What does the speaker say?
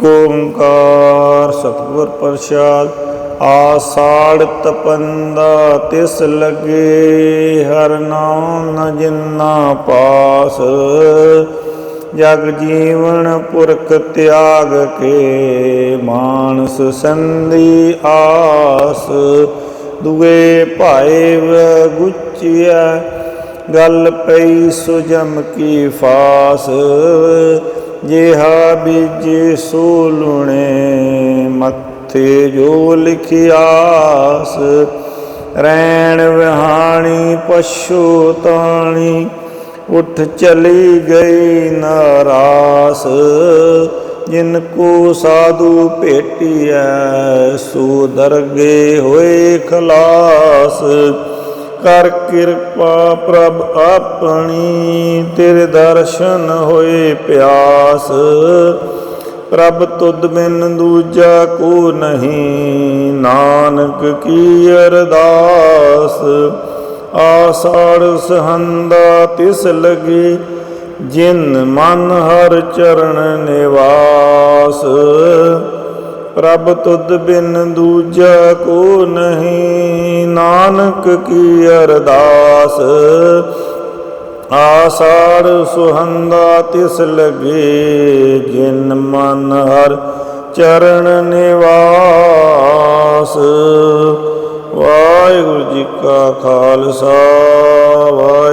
ਇਕ ਓੰਕਾਰ ਸਤਿਗੁਰ ਪ੍ਰਸਾਦ, ਆਸਾੜ ਤਪੰਦਾ ਤਿਸ ਲਗੇ, ਹਰ ਨਾਮ ਨ ਜਿਨਾ ਪਾਸ। ਜਗ ਜੀਵਨ ਪੁਰਖ ਤਿਆਗ ਕੇ ਮਾਨਸ ਸੰਧੀ ਆਸ। ਦੁਏ ਭਾਏ ਗੁਚਿਆ ਗੱਲ ਪਈ ਸੁਜਮ ਕੀ ਫਾਸ। ਜਿਹਾ ਬੀਜੇ ਸੋ ਲੁਣੇ ਮੱਥੇ ਜੋ ਲਿਖਿਆਸ ਰੈਣ ਵਿਹਾਣੀ ਪਸ਼ੂ ਤਾਣੀ, ਉਠ ਚਲੀ ਗਈ ਨਾਰਾਸ। ਜਿਨ ਕੋ ਸਾਧੂ ਭੇਟਿਐ, ਸੋ ਦਰਗੇ ਹੋਏ ਖਲਾਸ। ਕਰ ਕਿਰਪਾ ਪ੍ਰਭ ਆਪਣੀ, ਤੇਰੇ ਦਰਸ਼ਨ ਹੋਏ ਪਿਆਸ। ਪ੍ਰਭ ਤੁਧ ਬਿਨ ਦੂਜਾ ਕੋ ਨਹੀਂ, ਨਾਨਕ ਕੀ ਅਰਦਾਸ। ਆਸਾੜ ਸਹੰਦਾ ਤਿਸ ਲਗੀ, ਜਿਨ ਮਨ ਹਰ ਚਰਨ ਨਿਵਾਸ। ਪ੍ਰਭ ਤੁਧ ਬਿਨ ਦੂਜਾ ਕੋ ਨਹੀਂ ਨਾਨਕ ਕੀ ਅਰਦਾਸ? ਆਸਾਰ ਸੁਹੰਦਾ ਤਿਸ ਲਗੇ, ਜਿਨ ਮਨ ਹਰ ਚਰਨ ਨਿਵਾਸ। ਵਾਹਿਗੁਰੂ ਜੀ ਕਾ ਖਾਲਸਾ ਵਾਹਿਗੁਰੂ